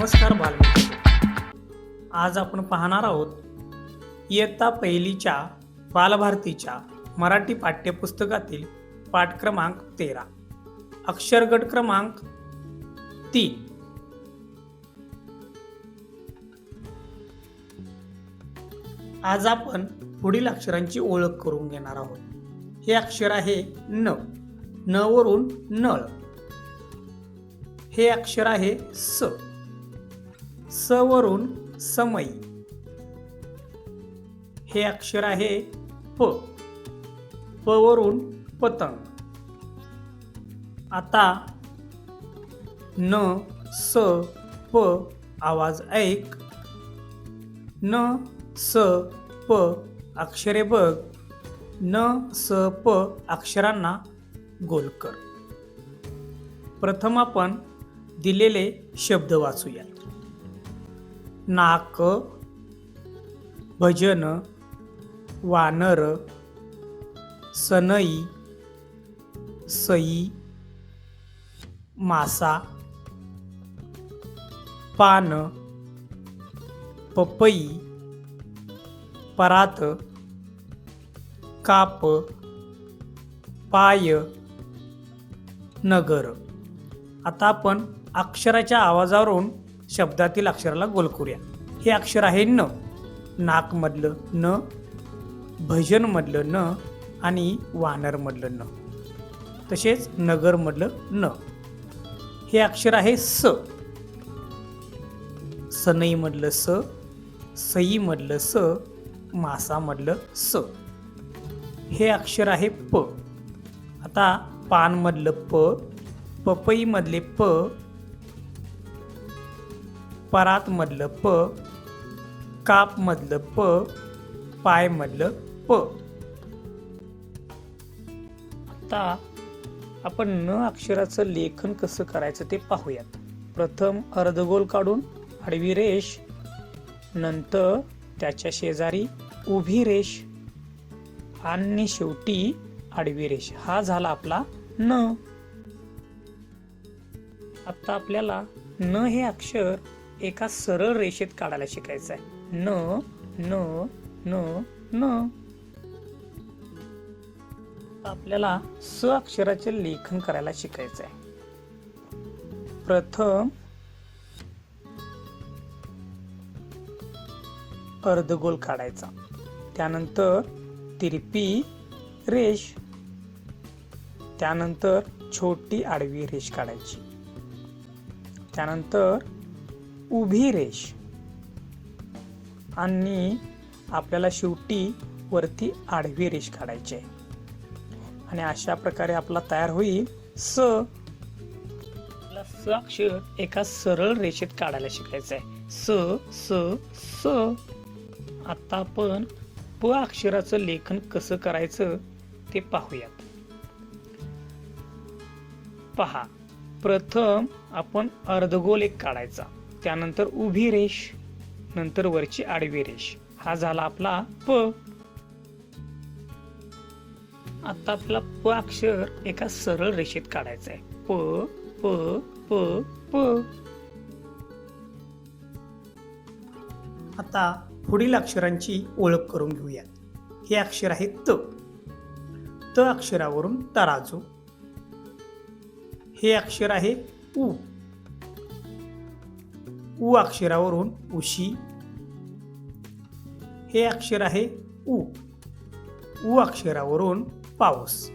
नमस्कार बालमित्र आज आपण पाहणार आहोत इयत्ता पहिलीच्या बालभारतीच्या मराठी पाठ्यपुस्तकातील पाठ क्रमांक तेरा. अक्षरगट क्रमांक तीन. आज आपण पुढील अक्षरांची ओळख करून घेणार आहोत. हे अक्षर आहे न. न वरून नळ. हे अक्षर आहे स. स समयी हे अक्षर आहे प. प पतंग. आता न स प आवाज ऐक. न स प अक्षरे बघ. न स प अक्षरांना गोल कर. प्रथम आपण दिलेले शब्द वाचूया नाक भजन वानर सनई सई मासा पान पपई परात काप पाय नगर. आता आपण अक्षराच्या आवाजावरून शब्दातील अक्षराला गोल करूया. हे अक्षर आहे न नाकमधलं न भजनमधलं न आणि वानरमधलं न. तसेच नगरमधलं न. हे अक्षर आहे स. सनईमधलं स सईमधलं स मासामधलं स. हे अक्षर आहे प. आता पानमधलं प पपईमधले प परातमधलं प कापमधलं प पायमधलं प. आता आपण न अक्षराचं लेखन कसं करायचं ते पाहूयात. प्रथम अर्धगोल काढून आडवी रेष नंतर त्याच्या शेजारी उभी रेष आणि शेवटी आडवी रेष. हा झाला आपला न. आता आपल्याला न हे अक्षर एका सरळ रेषेत काढायला शिकायचं आहे न न न न. आपल्याला स अक्षराचे लेखन करायला शिकायचं आहे प्रथम अर्धगोल काढायचा. त्यानंतर तिरपी रेष. त्यानंतर छोटी आडवी रेष काढायची. त्यानंतर उभी रेष. आणि आपल्याला शेवटी वरती आडवी रेष काढायची आहे. आणि अशा प्रकारे आपला तयार होईल. स. स अक्षर एका सरळ रेषेत काढायला शिकायचं आहे. स स स. आता आपण प अक्षराचं लेखन कसं करायचं ते पाहूयात. पहा प्रथम आपण अर्धगोल एक काढायचा. त्यानंतर उभी रेष नंतर वरची आडवी रेष. हा झाला आपला प. आता आपला प अक्षर एका सरळ रेषेत काढायचा आहे प प प प. आता पुढील अक्षरांची ओळख करून घेऊया हे अक्षर आहे त. त अक्षरावरून तराजू. हे अक्षर आहे उ. उ अक्षरावरून उशी. हे अक्षर आहे उ. उ अक्षरावरून पाऊस.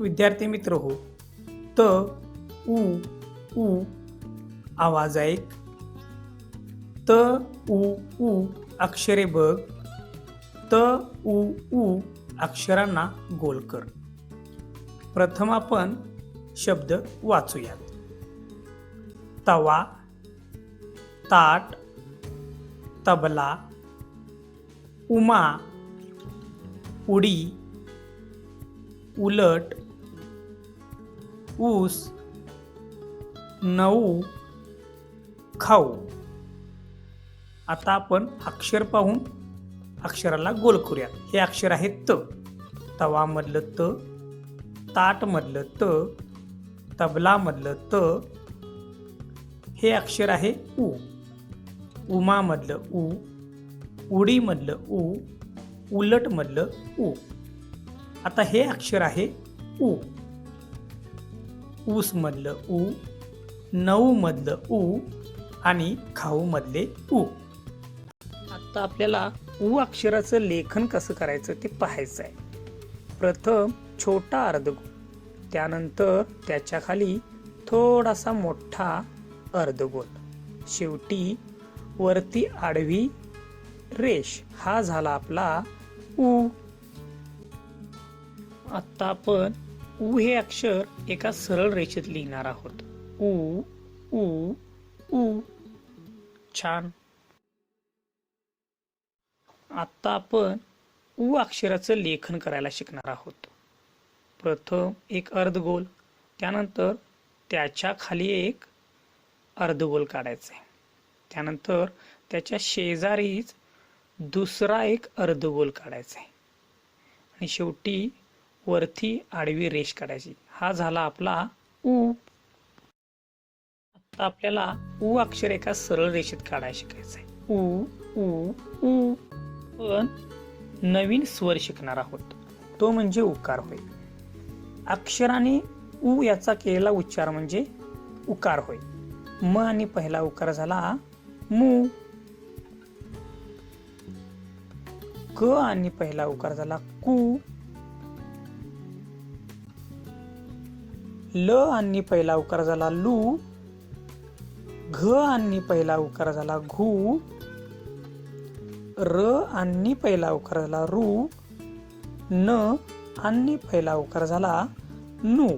विद्यार्थी मित्र हो त उ उ आवाज ऐक. त उ उ अक्षरे बघ. त उ उ अक्षरांना गोल कर. प्रथम आपण शब्द वाचूयात तवा ताट तबला उमा उडी उलट ऊस नऊ खाऊ. आता आपण अक्षर पाहून अक्षराला गोल करूया. हे अक्षर आहे त. तवामधलं त ताटमधलं त तबलामधलं त हे अक्षर आहे उ. उमामधलं उ उडीमधलं उ उलटमधलं उ. आता हे अक्षर आहे उ. ऊसमधलं उ नऊमधलं उ आणि खाऊमधले उ. आता आपल्याला उ अक्षराचं लेखन कसं करायचं ते पाहायचं आहे प्रथम छोटा अर्धगोल त्यानंतर त्याच्याखाली थोडासा मोठा अर्धगोल. शेवटी वरती आडवी रेष. हा झाला आपला उ. आत्ता आपण उ हे अक्षर एका सरळ रेषेत लिहिणार आहोत. उ उ उ. छान. आत्ता आपण उ अक्षराचं लेखन करायला शिकणार आहोत. प्रथम एक अर्धगोल त्यानंतर त्याच्याखाली एक अर्धगोल काढायचा. आहे त्यानंतर त्याच्या शेजारीच दुसरा एक अर्धगोल काढायचा. आहे आणि शेवटी वरती आडवी रेष काढायची. हा झाला आपला उ. आता आपल्याला उ अक्षर एका सरळ रेषेत काढायला शिकायचं आहे उ उ उ. पण नवीन स्वर शिकणार आहोत. तो म्हणजे उकार होईल अक्षराने उ याचा केलेला उच्चार म्हणजे उकार होय. म आणि पहिला उकार झाला मू. क आणि पहिला उकार झाला कू. ल आणि पहिला उकार झाला लू. घ आणि पहिला उकार झाला घू. र आणि पहिला उकार झाला रू. न आणि पहिला उकार झाला नू.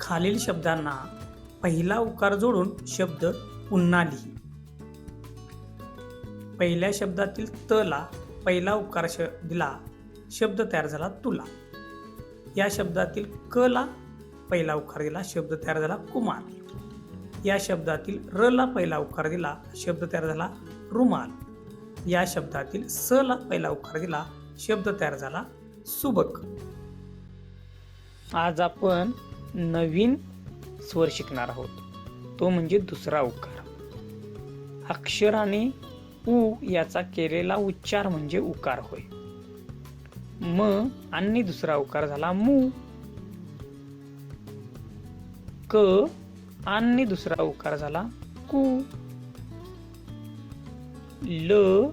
खालील शब्दांना पहिला उकार जोडून शब्द पुन्हा लिही. पहिल्या शब्दातील तला पहिला उकार श दिला शब्द तयार झाला तुला. या शब्दातील क ला पहिला उकार दिला शब्द तयार झाला कुमार. या शब्दातील र ला पहिला उकार दिला शब्द तयार झाला रुमाल. या शब्दातील स ला पहिला उकार दिला शब्द तयार झाला सुबक. आज आपण नवीन स्वर शिकणार आहोत. तो म्हणजे दुसरा उकार अक्षराने उ याचा केलेला उच्चार म्हणजे उकार होय. म आणि दुसरा उकार झाला मू. क आणि दुसरा उकार झाला कू. ल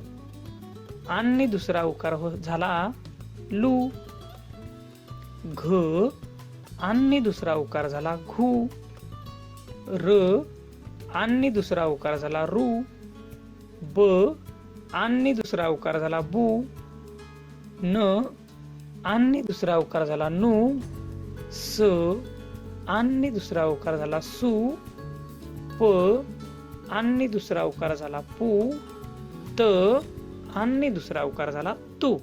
आणि दुसरा उकार हो- झाला लू. घ आणि दुसरा उकार झाला घू. र आणि दुसरा उकार झाला रू. ब आणि दुसरा उकार झाला बू. न आणि दुसरा उकार झाला नू. स आणि दुसरा उकार झाला सू. प आणि दुसरा उकार झाला पू. त आणि दुसरा उकार झाला. तू.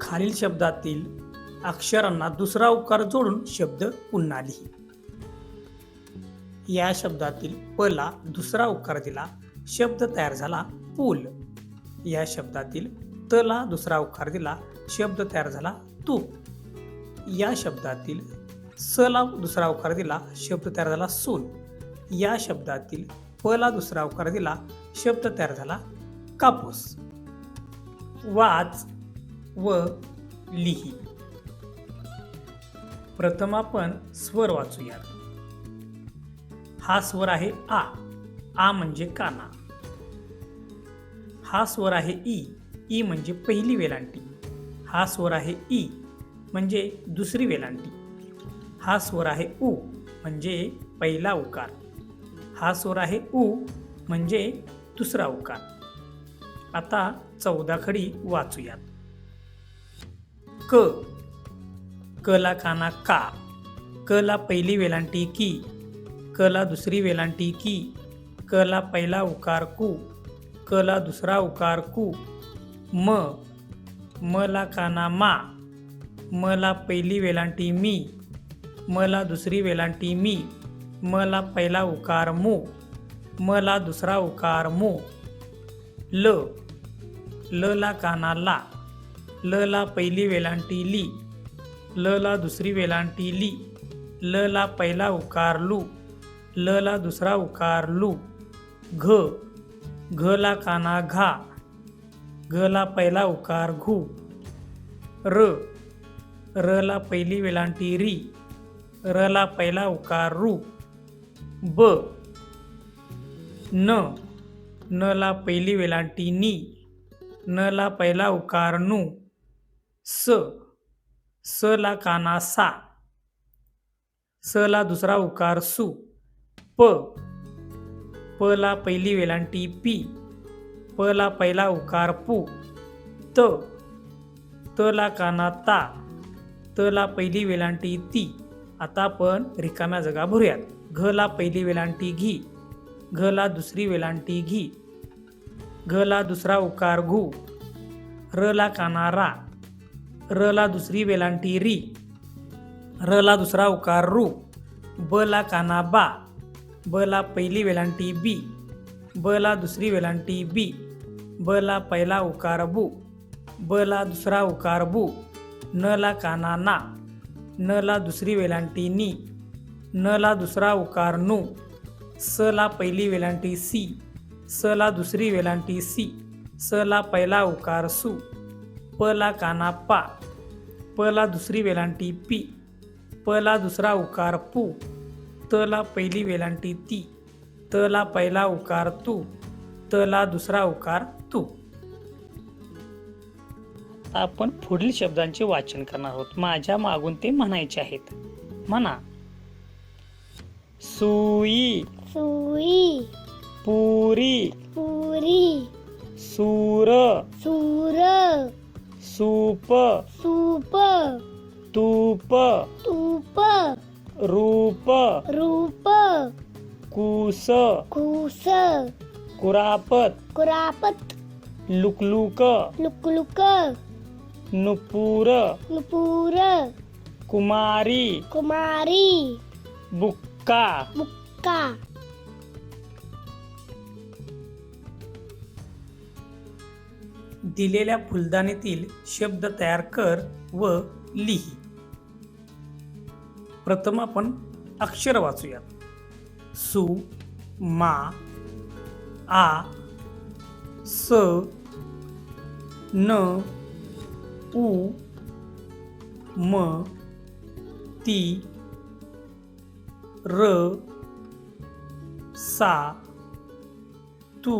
खालील शब्दातील अक्षरांना दुसरा उकार जोडून शब्द पुन्हा लिही. या शब्दातील पला दुसरा उकार दिला शब्द तयार झाला पूल. या शब्दातील तला दुसरा उकार दिला शब्द तयार झाला तूप या शब्दातील सला दुसरा उकार दिला शब्द तयार झाला सून. या शब्दातील पला दुसरा उकार दिला शब्द तयार झाला कापूस. वाच व लिही. प्रथम आपण स्वर वाचूया हा स्वर आहे आ. आ म्हणजे काना. हा स्वर आहे ई. ई म्हणजे पहिली वेलांटी. हा स्वर आहे ई म्हणजे दुसरी वेलांटी. हा स्वर आहे उ म्हणजे पहिला उकार. हा स्वर आहे उ म्हणजे दुसरा उकार. आता चौदा खडी वाचूयात. क. कला काना का? कला पहिली वेलांटी की? कला दुसरी वेलांटी की? कला पहिला उकार कू? कला दुसरा उकार कू? म. मला काना मा. मला पहिली वेलांटी मी. मला दुसरी वेलांटी मी. मला पहिला उकार मू. मला दुसरा उकार मो. ल. ल ला काना ला. ल ला पहिली वेलांटी ली. ल ला दुसरी वेलांटी ली. ल ला पहिला उकार लू. ल ला दुसरा उकार लू. घ. घ ला काना घा. घ ला पहिला उकार घू. र. र ला पहिली वेलांटी री. र ला पहिला उकार रू. ब. न न ला पहिली वेलांटी नी न ला पहिला उकार नू स स ला काना सा स ला दुसरा उकार सु प प ला पहिली वेलांटी पी प ला पहिला उकार पू त त ला काना ता त ला पहिली वेलांटी ती. आता आपण रिकाम्या जगा भरूयात. घ ला पहिली वेलांटी घी. घ ला दुसरी वेलांटी घी. घ ला दुसरा उकार घू. र ला काना रा र ला दुसरी वेलांटी री. र ला दुसरा उकार रू. ब ला काना बा ब ला पहिली वेलांटी बी. ब ला दुसरी वेलांटी बी. ब ला पहिला उकार बू. ब ला दुसरा उकार बू. न ला काना ना न ला दुसरी वेलांटी नी. न ला दुसरा उकार नू. स ला पहिली वेलांटी सी स ला दुसरी वेलांटी सी स ला पहिला उकार सु प ला काना पा प ला दुसरी वेलांटी पी प ला दुसरा उकार पू त ला पहिली वेलांटी ती त ला पहिला उकार तू त ला दुसरा उकार तू. आता आपण पुढील शब्दांचे वाचन करणार आहोत. माझ्या मागून ते म्हणायचे आहेत. म्हणा. सुई. Sui. Puri. Puri. Sura. Sura. Super. Super. Tupa. Tupa. Rupa. Rupa. Kusa. Kusa. Kurapat. Kurapat. Lukluka. Lukluka. Nupura. Nupura. Kumari. Kumari. Buka. Buka. दिलेल्या फुलदाणीतील शब्द तयार कर व लिही. प्रथम आपण अक्षर वाचूयात. सु मा आ स न उ म ती र सा तू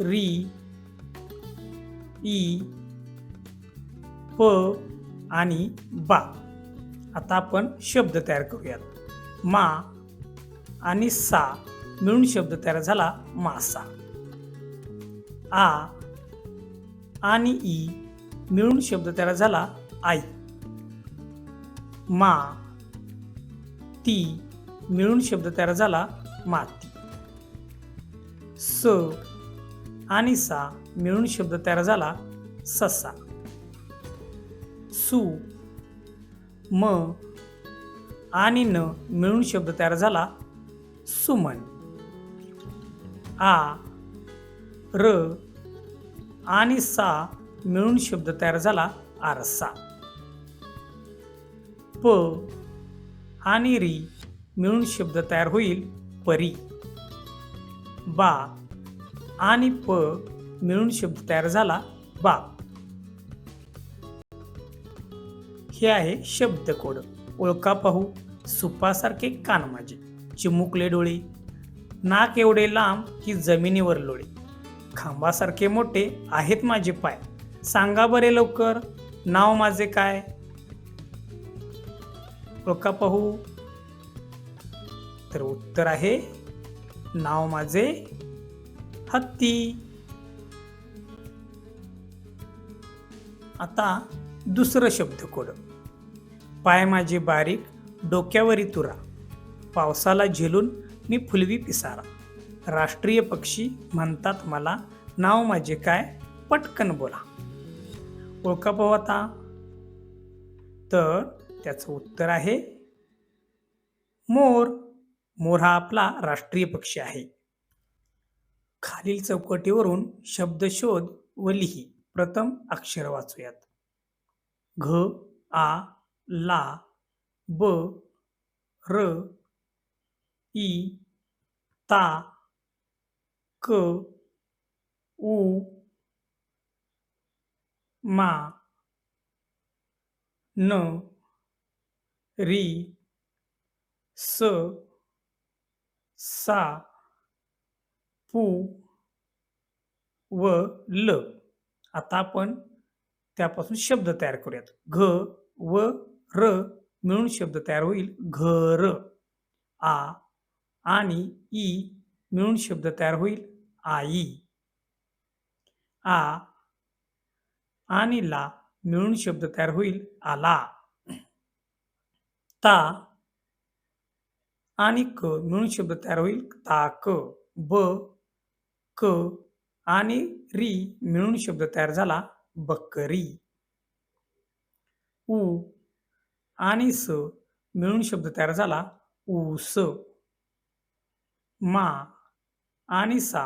री ई प आणि बा. आता आपण शब्द तयार करूयात. मा आणि सा मिळून शब्द तयार झाला मासा. आ आणि ई मिळून शब्द तयार झाला आई. मा ती मिळून शब्द तयार झाला माती. स आणि सा मिळून शब्द तयार झाला ससा. सु म आणि न मिळून शब्द तयार झाला सुमन. आ र आणि सा मिळून शब्द तयार झाला आरसा. प आणि री मिळून शब्द तयार होईल परी. बा आणि प मिळून शब्द तयार झाला बाप. हे आहे शब्दकोड. ओळखा पाहू सुपासारखे कान माझे चिमुकले डोळे. नाक एवढे लांब की जमिनीवर लोळे. खांबासारखे मोठे आहेत माझे पाय. सांगा बरे लवकर नाव माझे काय? ओळखा पाहू. तर उत्तर आहे नाव माझे हत्ती. आता दुसरं शब्दकोड पाय माझे बारीक डोक्यावरी तुरा. पावसाला झेलून मी फुलवी पिसारा. राष्ट्रीय पक्षी म्हणतात मला नाव माझे काय? पटकन बोला. ओळखा पाहू आता. तर त्याचं उत्तर आहे मोर. मोर हा आपला राष्ट्रीय पक्षी आहे. खालील चौकटीवरून शब्द शोध व लिही. प्रथम अक्षर वाचूयात. घ आ ला ब र ई ता क उ मा न री स सा पू व ल. आता आपण त्यापासून शब्द तयार करूयात. घ व र मिळून शब्द तयार होईल. घर आ आणि ई मिळून शब्द तयार होईल. आई आ आणि ला मिळून शब्द तयार होईल. आला ता आणि क मिळून शब्द तयार होईल. ताक ब क आणि री मिळून शब्द तयार झाला बकरी. उ आणि स मिळून शब्द तयार झाला ऊस. मा आणि सा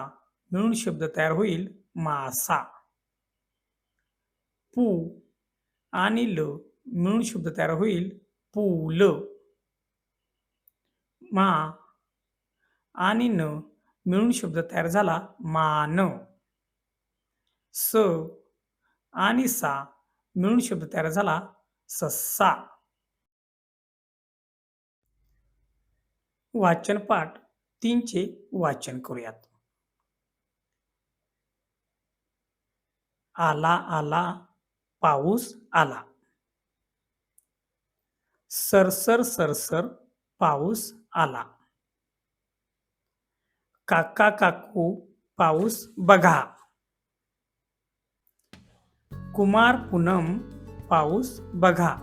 मिळून शब्द तयार होईल मासा. पू आणि ल मिळून शब्द तयार होईल पूल. मा आणि न मिळून शब्द तयार झाला मान. स आणि सा मिळून शब्द तयार झाला सस्सा वाचन पाठ तीनचे वाचन करूयात. आला आला पाऊस आला. सरसर सरसर पाऊस आला. काका काकू पाऊस बघा. कुमार पूनम पाऊस बघा.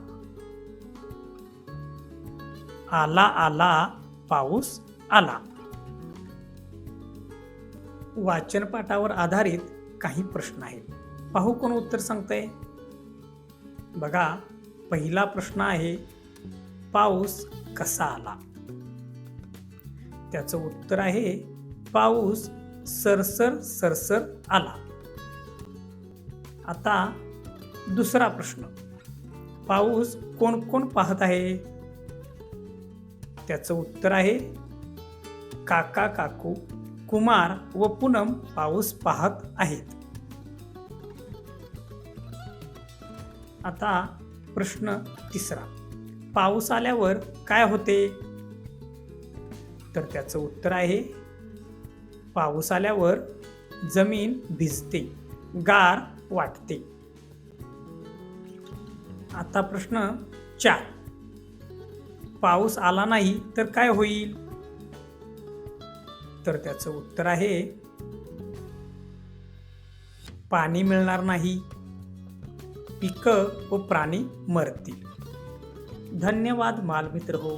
आला आला पाऊस आला. वाचनपाठावर आधारित काही प्रश्न आहेत. पाहू कोण उत्तर सांगतंय? बघा पहिला प्रश्न आहे पाऊस कसा आला? त्याचं उत्तर आहे पाऊस सरसर सरसर आला. आता दुसरा प्रश्न. पाऊस कोण कोण पाहत आहे? त्याचं उत्तर आहे काका काकू कुमार व पूनम पाऊस पाहत आहेत. आता प्रश्न तिसरा. पाऊस आल्यावर काय होते? तर त्याचं उत्तर आहे पाऊस आल्यावर जमीन भिजते गार वाटते. आता प्रश्न चार. पाऊस आला नाही तर काय होईल? तर त्याचं उत्तर आहे पाणी मिळणार नाही. पिकं व प्राणी मरतील. धन्यवाद मालमित्र हो.